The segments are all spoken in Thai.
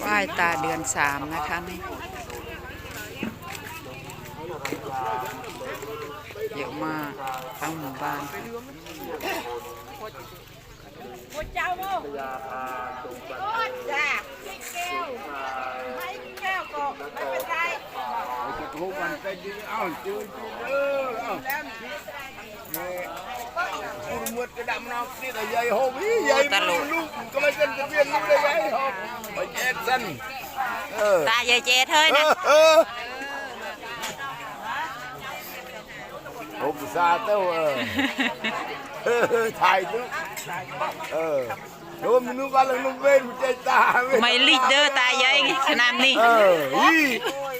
ไหว้ตาเดือนสามนะคะนี่เยอะมากทั้งหมู่บ้านหมดเจ้าโม่จ้าให้แก้วให้แก้วก็ไม่เป็นไรทุกวันไปยืนเอ้าจืดจืดเออเอ้าแล้ว มืดกระดำนอกนี่แต่ใหญ่โหวิใหญ่ลูกลูกก็ไม่เป็นจะเปลี่ยนลูกได้ใหญ่โหไปแย่สั้นเออตาเยเจเธอเอนะอเออโอ้ภาษาเต้าเออเออถ่ายดูเออโอ้มนุษย์ว่าเรานุ่มเว้นใจตาเว้ยไม่ลิดเดอร์ตาเยไงขนาดนี้เอออี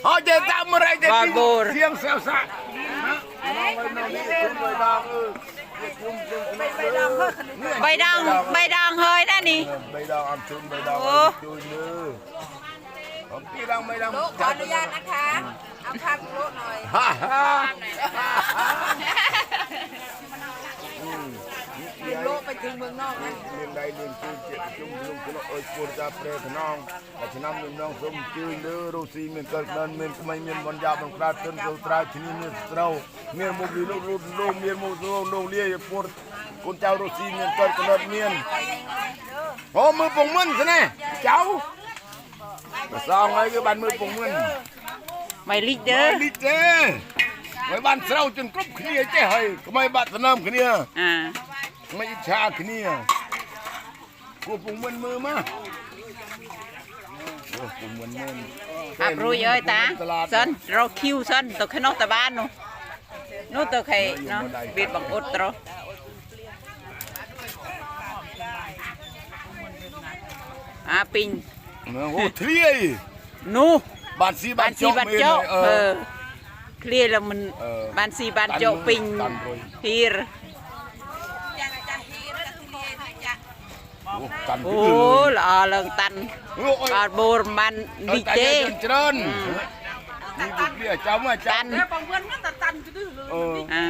เขาจะทำอะไรจะบาโบรเสียงเสียวซ่านะ น้องไปน้องนี่คุณไปดองเออจุ่มจุ่มไปดองใบดังใบดังเฮ้ยนั่นนี่ ใบดองอันชุนใบดองโอ้ จุนเนื้อผมพี่ดองใบดองลูกขออนุญาตนะคะ เอาข้าวโลหน่อย ฮ่าฮ่าโลไปถึงเมืองนอกนะเรียนใดเรียนจุ่มเจ็บจุ่มจุ่มจุ่มโอ้ยปวดจะเปรตน้องแต่ฉันนำน้องสมจืนเนื้อรูซีเมียนเกิดเดินเมียนก็ไม่เมียนวันยา លោកទៅជើងមើងណោកមានដៃលៀងជើងជាជុំក្នុងក្នុងអើយពួរតាប្រេថ្នងតែឆ្នាំនឹងនងសូមជើងលើរុស៊ីមានកិលដនមានក្មៃមានវណ្យ៉ាបង្ក្រាបជនចូលត្រាវឈ្នាមានស្រូវមានមុខលីលោកលោកមានមុខលោកលោកលាយពួរកូនចៅរុស៊ីមានកិលក្លត់មានអូមើលពងមិនស្នេចៅប្រសងហើយគឺបានមើលពងមិនម៉ៃលីទេលីទេមិនបានស្រូវជន់គ្រប់គ្នាទេហើយក្មៃបាត់ដំណើមគ្នាអា មិនឆាគ្នាគួរពងមិនមើលមកអូពងមិនមើលអាប់រួយអើយតាសិនរកឃីវសិនទៅខ្នោះតបាននោះនោះទៅខេណោះវាបង្អ៊ុតត្រោះអាពីងអូធ្លាយនោះបានស៊ីបានចុកមែនអឺឃ្លាលមិនបានស៊ីបានចុកពេញហៀរ โอ้กัน โอ้ คือเลย ละอเลิงตัน โอ้ย บาดโบรมัน เออ ดิ แต่ เจ เจริญนี่บุกเรียเจ้ามาเจ้า ตัน แล้วบางวันมันตันจะดื้อเลย เออ อ่า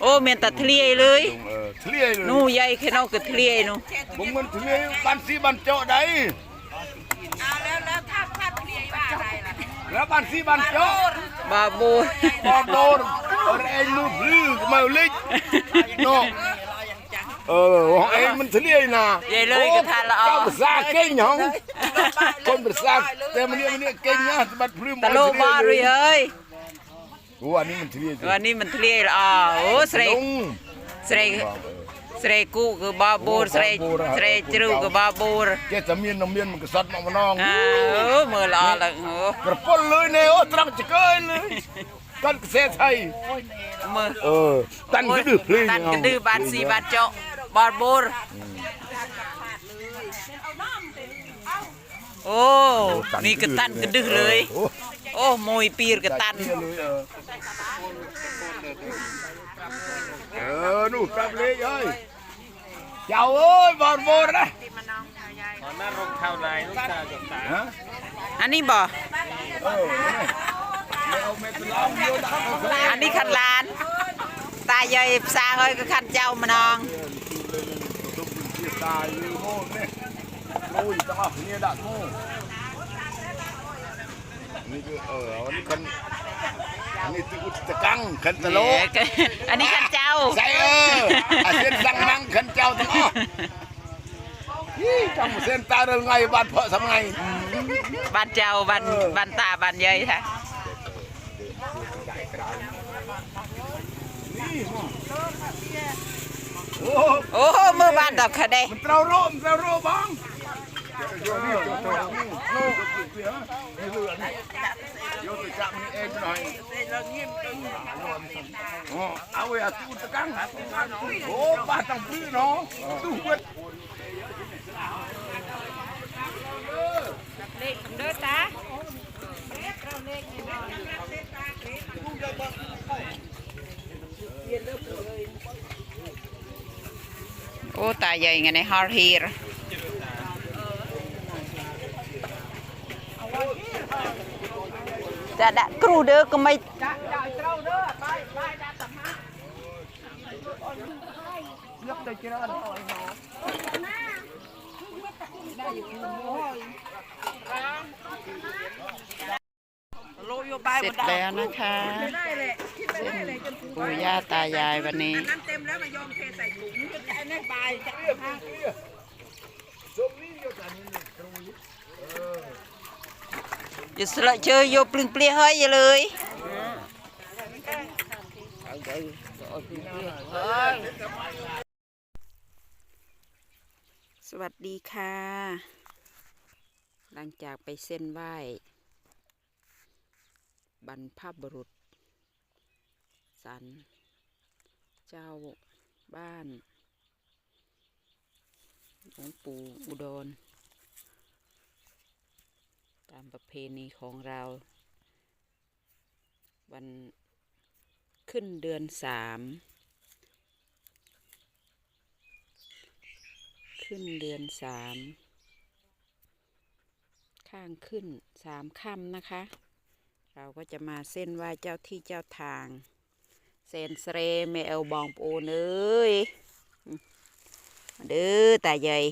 โอ้เมียนตัดทะเลเลย เออเคลียร์เลย นู่ใหญ่แค่นอกก็ทะเลนู่ ผมมันเคลียร์บ้านสีบ้านเจ้าได้ เอาแล้วแล้วถ้าถ้าทุเรียนว่าอะไรล่ะ แล้วบ้านสีบ้านเจ้า บาโบ บอลโดนเอา អឺហងអេមិនធ្លាយណាយាយលុយគេថាល្អកូនប្រសាគេញហងកូនប្រសាតែម្នាក់ម្នាក់គេញណាបាត់ព្រឹមមកទៅលោកបារីអើយអូអានេះមិនធ្លាយទេអានេះមិនធ្លាយល្អអូស្រីស្រីស្រីគូគឺបបួរស្រីស្រីជ្រូកគឺបបួរចេះតែមានមានមួយកសត់មកម្ដងអូមើលល្អឡើងអូប្រពន្ធលុយនេះអូត្រង់ចកើលុយកាន់ខ្សែថៃមើលអឺតាន់គឺភ្លេងតាន់គឺបានស៊ីបានចោะมีน้ำเมียนมันก็สัตว์มาน้องอ่าโอ้นี่เกตันก็ดื้อเพลงตันกระดื้อบานสีบานเจาะบาโอ้นี่กระตันกระดื้อเลย โอ้มวยปีรกระตัน เออนู่นกลับเลยเอ้ยเจ้าเอ้ยบอลบอลนะหน้ารงข้าวลายลูกตาจบตาฮะอันนี้บ่อันนี้ขันลาน ตายายสาเอ้ยก็ขันเจ้ามานอง คนเสียตายอยู่โม่เนี่ยโอ้ยต้องเอาเนี่ยดักโม่นี่คือเอออันนี้คันอันนี้ตึกตะกังคันตะโลอันนี้ขันเจ้าใส่เอออาเส้นสังมังคันเจ้าทั้งอ้อยี่จังเส้นตาเรื่องไงบ้านเพาะทำไงบ้านเจ้าบ้านบ้านตาบ้านยายค่ะ โอ้ โอ้มือ บ้านดอกคะเดมันเตาโรมเตาโรบ้างโยนี่โยโตนี่โน่เสียนี่เรื่องโยตจับนี่เองหน่อยโอ้เอาไว้อะตู้ตะกังโอ้บ้านต้องพื้นเนาะตู้เวทเด้ บได้เจริญ โลโยบาย เสร็จแล้วนะคะ ได้เลยคิดไ ปได้เลยจนปู่ย่าตายายวันนี้นั้นเต็มแล้วมายอมเทใส่ถุงจะได้ไม่บายจะทางอย่าสละเชยโยปลึงเปลี่ยเฮ้ยอย่าเลยสวัสดีค่ะ หลังจากไปเส้นไหว้ บรรพบุรุษ สันเจ้าบ้านหลวงปู่อุดร ตามประเพณีของเรา วันขึ้นเดือนสามขึ้นเดือนสามข้างขึ้นสามค่ำนะคะ เราก็จะมาเส้นไหว้เจ้าที่เจ้าทาง សែនស្រេមេអ៊ូបងប្អូនអើយមកដឺតាយាយ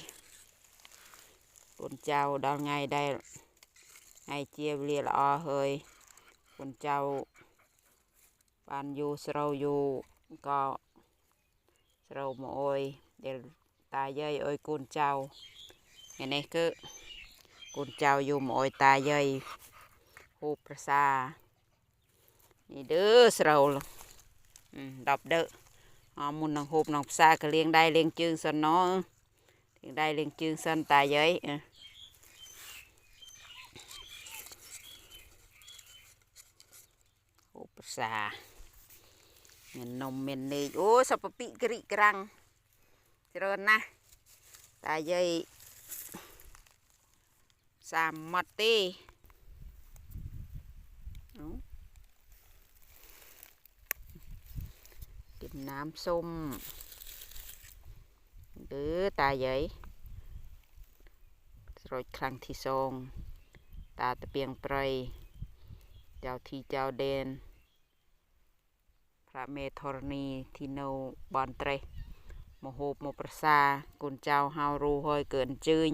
កូនចៅដល់ថ្ងៃដែលថ្ងៃជាវេលាល្អហើយកូនចៅបានយូរស្រូវយូរក៏ស្រូវមកអុយដែលតាយាយអុយកូនចៅថ្ងៃនេះគឺកូនចៅយូរមកអុយតាយាយហូបប្រសានេះដឺស្រូវ ដប់ដើអមុននឹងហូបនឹងផ្សារក៏លៀងដៃលៀងជើងសិនណោលៀងដៃលៀងជើងសិនតាយាយអឺឧបសាមាននំមាននែកអូសពពិក្រិក្រាំងច្រើនណាស់តាយាយសាមត់ទេ นน้ำส้มเด้อตาใหญ่รอยครั้งที่สองตาตะเปียงไพร เจ้าที่เจ้าเดน พระเมธรณีที่โนบอนเตรโมโหบโมประสากุนเจ้าเฮารู้หอยเกินจืญ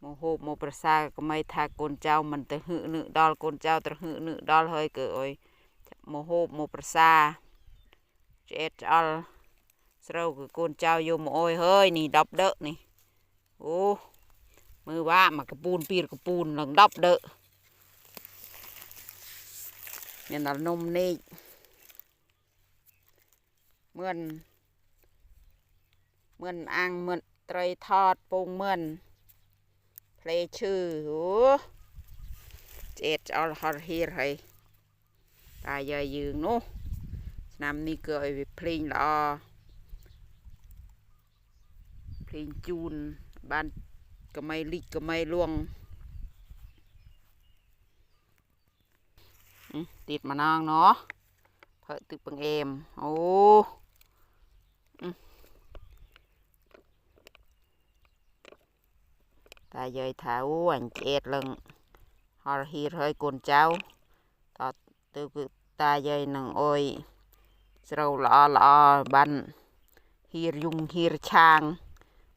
โมโหบโมประสาก็ไม่ทักกุนเจ้ามันตะหึนึดอลกุนเจ้าตะหึนึดอลหอยเกิดโอยโมโหบโมประสาเจ็ดอลสเราคือกุนเจ้าอยู่โมโอยเฮ้ยนี่ดับเ ឆ្អែតឆ្អល់ស្រូវគឺកូនចៅយកមកអុយហើយនេះ10ដឺនេះអូមើលវ៉ាមកកពូនពីរកពូនឡើង10ដឺមានដល់នំនេះមឿនមឿនអាំងមឿនត្រីថតពងមឿនផ្លេឈឺអូឆ្អែតឆ្អល់ហរហៀរហើយតាយាយយើងនោះ นู้นำนี่เกิดไปเพลงละออเพลงจูนบ้านก็ไม่ลิกก็ไม่ล่วง อืมติดมานางเนาะเพอตึกปังเอมโอ้อืมตาเยยถาอ้วนเจ็ดลึงฮอร์ฮีเฮ้ยกุนเจ้าต่อตึกตาเยยหนึ่งโอยส เราละอละอบันฮีรยุงฮีรช้าง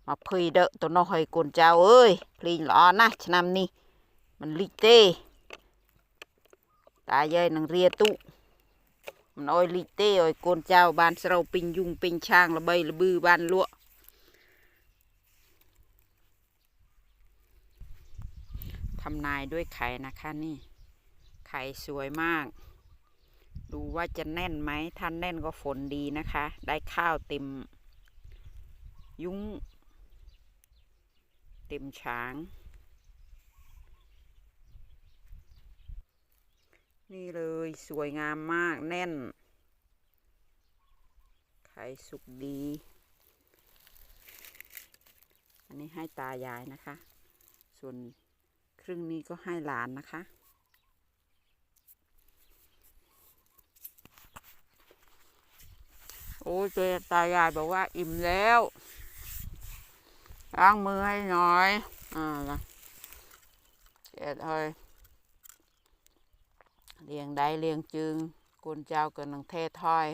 มาพยเดอะตัวน้อยเฮยกุนเจ้าเอ้ยพลิงละอนะชนำนี้มันลิเต้ตายายนังเรียตุมันอ้อยลิเต้อ้อยโกนเจ้าบ้านเราปิงยุงปิงช่างระเบยระบือบ้านลวทำนายด้วยไข่นะคะนี่ ไข่สวยมาก ดูว่าจะแน่นไหมถ้าแน่นก็ฝนดีนะคะ ได้ข้าวเต็ม ยุ้ง เต็มช้าง นี่เลยสวยงามมากแน่น ไข่สุกดี อันนี้ให้ตายายนะคะ ส่วนครึ่งนี้ก็ให้หลานนะคะ โอ้เจตายายบอกว่าอิ่มแล้วล้างมือให้หน่อยอ่าละเจดเฮยเลี้ยงได้เลี้ยงจึงกุนเจ้ากันนังเทศถอย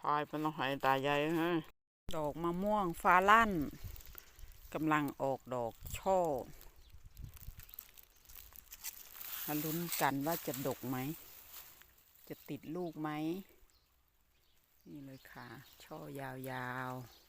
ถอยเป็นหอยตายายฮะดอกมะม่วงฟ้าลั่นกำลังออกดอกช่อมลุ้นกันว่าจะดกไหม จะติดลูกไหมนี่เลยค่ะ ช่อยาวๆ